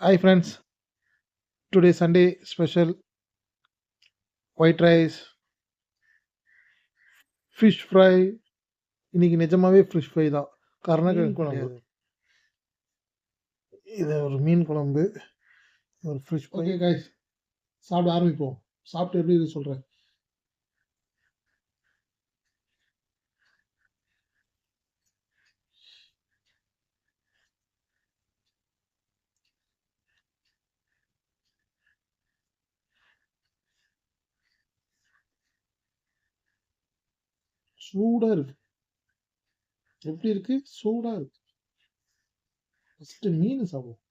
Hi friends, today Sunday special white rice, fish fry. இன்னைக்கு நிஜமாவே fish fry தான். கருணக்கிழங்கு குழம்பு. இது ஒரு மீன் குழம்பு. ஒரு ஃபிஷ் ஃப்ரை. ஓகே கைஸ் சாப்பிட ஆரம்பிப்போம் சாப்பிட்டு எப்படி இருக்கு சூடாக சூடா இருக்கு. எப்படி இருக்கு? சூடா இருக்கு. ஃபஸ்ட்டு மீன் சாப்பிடுவோம்.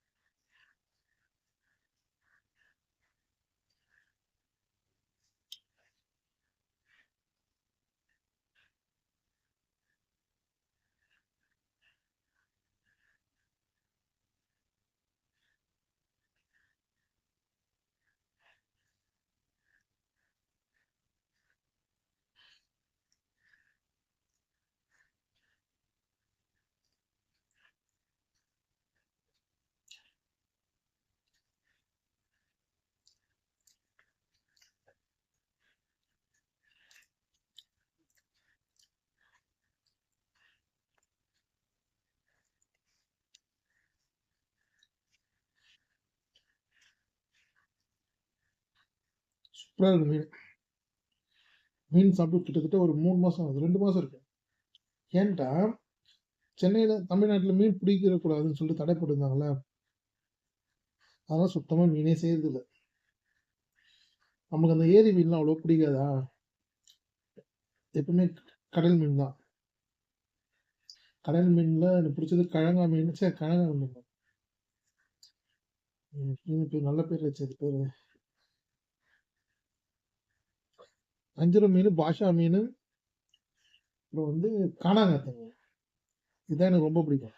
சூப்பரா இருக்கு மீன். மீன் சாப்பிட்டு கிட்டத்தட்ட ஒரு மூணு மாசம் ஆகுது. ரெண்டு மாசம் இருக்கு. ஏன்டா? சென்னையில தமிழ்நாட்டுல மீன் பிடிக்கிற கூடாதுன்னு சொல்லிட்டு தடை போட்டிருந்தாங்கல்ல அதெல்லாம் சுத்தமா மீனே செய்யறதில்ல. நமக்கு அந்த ஏரி மீன்லாம் அவ்வளோ பிடிக்காதா? எப்பவுமே கடல் மீன் தான். கடல் மீன்ல எனக்கு பிடிச்சது கழங்கா மீன். சரி கழங்கா மீன். மீன் பேர் நல்ல பேர் வச்சது பேர். அஞ்சுரம் மீன் பாஷா மீன் அப்புறம் வந்து காணாங்கத்தங்க இதுதான் எனக்கு ரொம்ப பிடிக்கும்.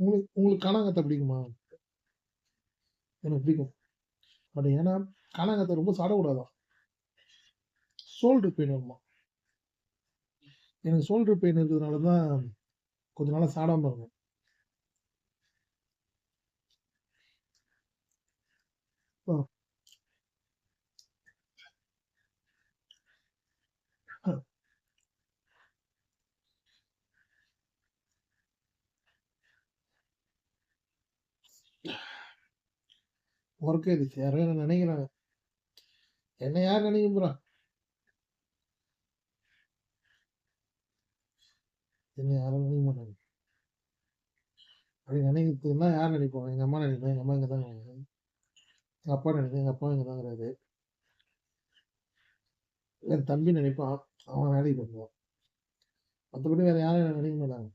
உங்களுக்கு உங்களுக்கு காணாங்கத்தை பிடிக்குமா? எனக்கு பிடிக்கும். பட் ஏன்னா காணாங்கத்தை ரொம்ப சாப்பிடக்கூடாதான் சோல்டர் பெயின் வருமா? எனக்கு சோல்டர் பெயின் இருக்கிறதுனால தான் கொஞ்ச நாளாக சாடாமல் இருக்கும் ஒர்க் ஆயிடுச்சு யாரோ என்ன நினைக்கிறாங்க என்ன யார் நினைக்க போறா என்ன யாரும் நினைக்க மாட்டாங்க அப்படி நினைக்கிறதுன்னா யார் நினைப்போம் எங்க அம்மா நினைப்போம் எங்க அம்மா இங்க தான் நினைப்பேன் எங்க அப்பா நினைப்பேன் எங்க அப்பா இங்கே தாங்கிறாரு என் தம்பி நினைப்பான் அவன் வேலைக்கு போவான். மற்றபடி வேற யாரும் நினைக்க மாட்டாங்க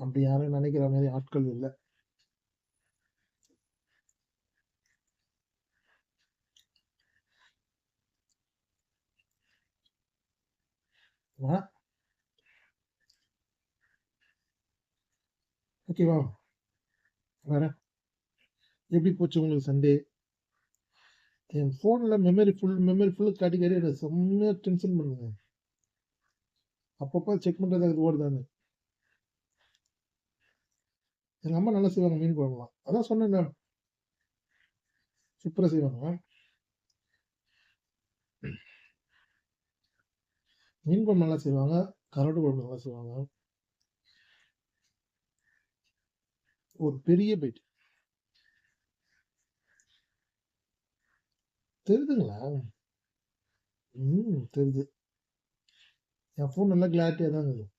அப்படி யாரும் நினைக்கிற மாதிரி ஆட்கள் இல்லை. ஆ ஓகேவா வேற எப்படி போச்சு உங்களுக்கு சண்டே? என் ஃபோனில் மெமரி ஃபுல் மெமரி ஃபுல்லு காட்டி காட்டி எனக்கு செம்மையாக டென்ஷன் பண்ணுங்க. அப்பப்போ செக் பண்ணுறது அது ஓடுதானு எங்கள் அம்மா நல்லா செய்வாங்க மீன் குழம்புலாம். அதான் சொன்னேன் சூப்பராக செய்வாங்க. மீன் குழம்பு நல்லா செய்வாங்க கரடு குழம்பு நல்லா செய்வாங்க. ஒரு பெரிய பைட் தெரியுதுங்களா ம் தெரியுது என் ஃபோன் நல்லா கிளாரிட்டியாக தான் இருக்குது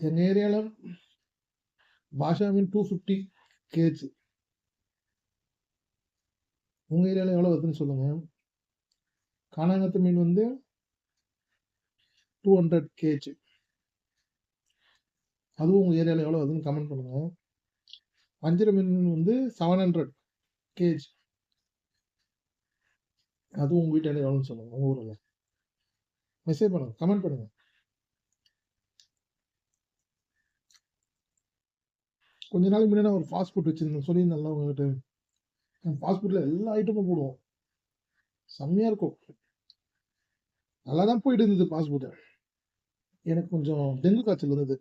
என் ஏரியாவில் பாஷா மீன் டூ ஃபிஃப்டி கேஜி. உங்கள் ஏரியாவில் எவ்வளோ வருதுன்னு சொல்லுங்கள் காணாங்கத்து மீன் வந்து டூ ஹண்ட்ரட் கேஜ். அதுவும் உங்கள் ஏரியாவில் எவ்வளோ வருதுன்னு கமெண்ட் பண்ணுங்கள் வஞ்சிர மீன் வந்து செவன் ஹண்ட்ரட் கேஜ். அதுவும் உங்கள் வீட்டில் எவ்வளோன்னு சொல்லுங்கள் உங்கள் ஊரில். மெசேஜ் பண்ணுங்கள் கமெண்ட் பண்ணுங்கள் கொஞ்ச நாளைக்கு முன்னாடி நான் ஒரு ஃபாஸ்ட் ஃபுட் வச்சுருந்தேன். சொல்லியிருந்தேன்ல உங்ககிட்ட. ஃபாஸ்ட் ஃபுட்டில் எல்லா ஐட்டமும் போடுவோம். செம்மையாக இருக்கும். நல்லா தான் போயிட்டு இருந்தது ஃபாஸ்ட் ஃபுட்டு எனக்கு கொஞ்சம் டெங்கு காய்ச்சல் இருந்தது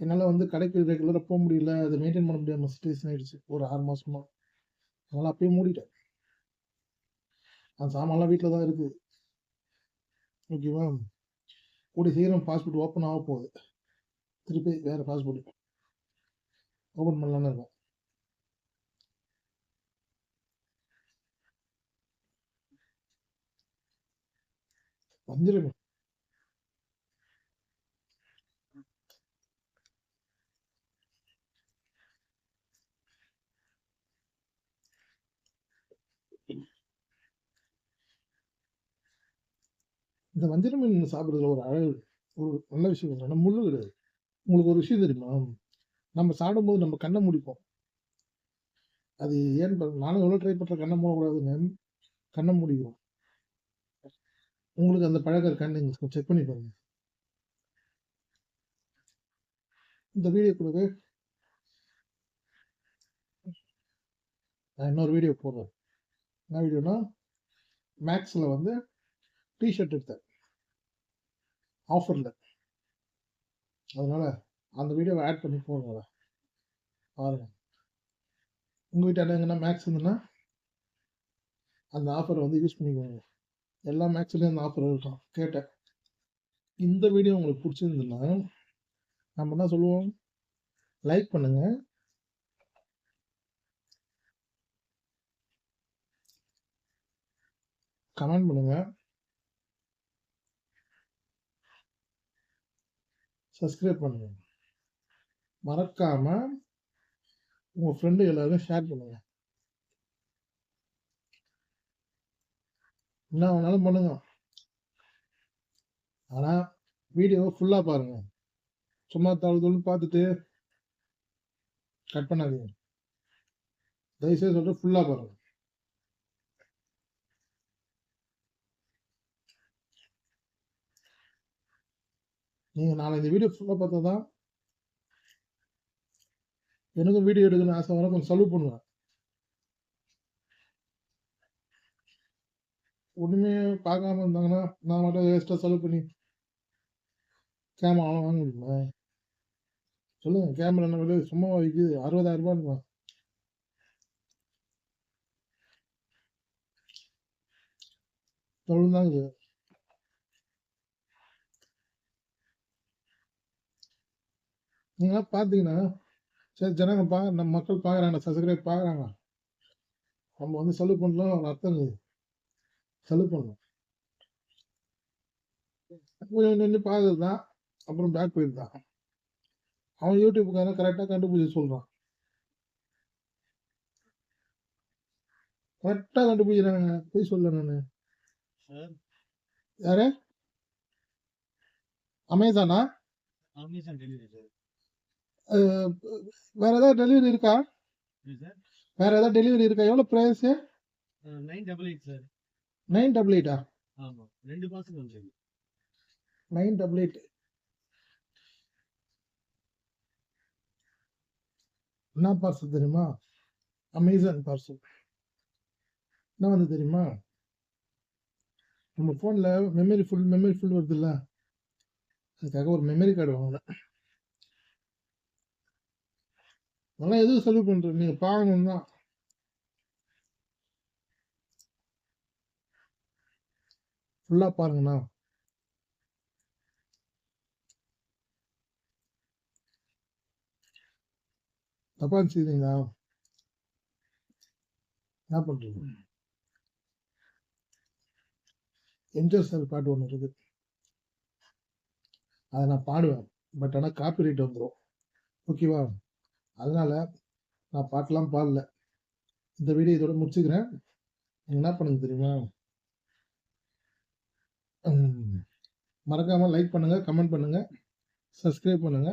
என்னால் வந்து கடைக்கு ரெகுலராக போக முடியல. அதை மெயின்டைன் பண்ண முடியாமல் சுச்சுவேஷன் ஆயிடுச்சு. ஒரு ஆறு மாதமாக அதனால் அப்பயே மூடிட்டேன். அந்த சாமான்லாம் வீட்டில் தான் இருக்குது ஓகேவா? கூடிய சீக்கிரம் ஃபாஸ்ட் ஃபுட் ஓப்பன் ஆக போகுது. திருப்பி வேறு ஃபாஸ்ட் ஓப்பன் பண்ணலான்னு இருக்கும். வஞ்சிரம் இந்த வஞ்சிர மீன் சாப்பிட்றதுல ஒரு அழகு ஒரு நல்ல விஷயம் என்னன்னா முள்ளு கிடையாது. உங்களுக்கு ஒரு விஷயம் தெரியுமா? நம்ம சாப்பிடும்போது நம்ம கண்ணை முடிப்போம். அது ஏன் நானும் எவ்வளோ ட்ரை பண்ணுறேன் கண்ணை மூடக்கூடாதுங்க. கண்ணை முடிவோம் உங்களுக்கு அந்த பழக்கம் இருக்கான்னு நீங்கள் செக் பண்ணி பாருங்க. இந்த வீடியோ கொடுக்க நான் இன்னொரு வீடியோ போடுறேன். என்ன வீடியோனா மேக்ஸில் வந்து டிஷர்ட் எடுத்தேன். ஆஃபரில் அதனால அந்த வீடியோவை ஆட் பண்ணி போடுங்க பாருங்க. உங்கள் வீட்டில் எங்கன்னா மேக்ஸ் இருந்ததுன்னா அந்த ஆஃபரை வந்து யூஸ் பண்ணிக்கோங்க. எல்லா மேக்ஸ்லேயும் அந்த ஆஃபர் இருக்கும். கேட்டேன். இந்த வீடியோ உங்களுக்கு பிடிச்சிருந்ததுன்னா நம்ம என்ன சொல்லுவோம்? லைக் பண்ணுங்க. கமெண்ட் பண்ணுங்க. சப்ஸ்கிரைப் பண்ணுங்க. மறக்காம உங்க ஃப்ரெண்டு எல்லாரும் ஷேர் பண்ணுங்க. என்ன வேணாலும் பண்ணுங்க. ஆனா வீடியோவை ஃபுல்லா பாருங்க. சும்மா தழுதுன்னு பார்த்துட்டு கட் பண்ணாதீங்க. தயவுசெய்து சொல்லிட்டு ஃபுல்லா பாருங்க. நீங்கள் நாளை இந்த வீடியோ ஃபுல்லாக பார்த்தா தான் எனக்கும் வீடியோ எடுக்கணும்னு ஆசை வர கொஞ்சம் சலுவ் பண்ணுவேன். ஒண்ணுமே பார்க்காம இருந்தாங்கன்னா நான் மட்டும் எக்ஸ்ட்ரா செலவு பண்ணி கேமரா வாங்க முடியுமா? சொல்லுங்க கேமரா என்ன விலை? சும்மா விற்குது அறுபதாயிரம் ரூபாய் இருக்கும் தான் பார்த்தீங்கன்னா சரி ஜனங்க பா நம்ம மக்கள் பார்க்குறாங்க சப்ஸ்கிரைப் பார்க்குறாங்க நம்ம வந்து செலவு பண்ணலாம் ஒரு அர்த்தம் செலவு பண்ணணும் கொஞ்சம் நின்று பார்க்கறது தான் அப்புறம் பேக் போயிருந்தான் அவன் யூடியூப்புக்காரன் கரெக்டாக கண்டுபிடிச்சி சொல்கிறான் கரெக்டாக கண்டுபிடிக்கிறானுங்க. போய் சொல்ல நான். யாரு? அமேசானா? அமேசான் டெலிவரி வேற ஏதாவது டெலிவரி இருக்கா? வேற ஏதாவது டெலிவரி இருக்கா? எவ்வளோ price nine double eight sir nine double எயிட்டா ஆமாம் ரெண்டு மாதம் வந்துருக்கு. நைன் டபுள் எயிட் என்ன பார்சல் தெரியுமா? அமேசான் பார்சல் என்ன வந்து தெரியுமா? நம்ம ஃபோனில் மெமரி ஃபுல் மெமரி ஃபுல் வருதுல்ல. அதுக்காக ஒரு மெமரி கார்டு வாங்கினேன் அதெல்லாம் எதுவும் செலவு பண்ணுறேன் நீங்கள் பார்க்கணும் தான் ஃபுல்லாக பாருங்கண்ணா. தப்பா நினச்சிக்கிறீங்களா என்ன பண்ணுறது எம்ஜிஆர் சார் பாட்டு ஒன்று இருக்குது. அதை நான் பாடுவேன். பட் ஆனால் காப்பி ரைட் வந்துடும் ஓகேவா அதனால நான் பாட்டெலாம் பாடல. இந்த வீடியோ இதோட முடிச்சுக்கிறேன். என்ன பண்ணுங்க தெரியுமா? மறக்காமல் மறக்காம லைக் பண்ணுங்க கமெண்ட் பண்ணுங்க சப்ஸ்கிரைப் பண்ணுங்க.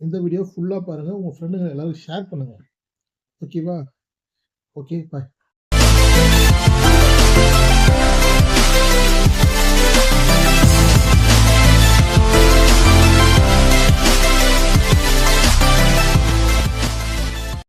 இந்த வீடியோ ஃபுல்லாக பாருங்கள் உங்கள் ஃப்ரெண்டுங்க எல்லாரும் ஷேர் பண்ணுங்கள் ஓகேவா ஓகே பாய்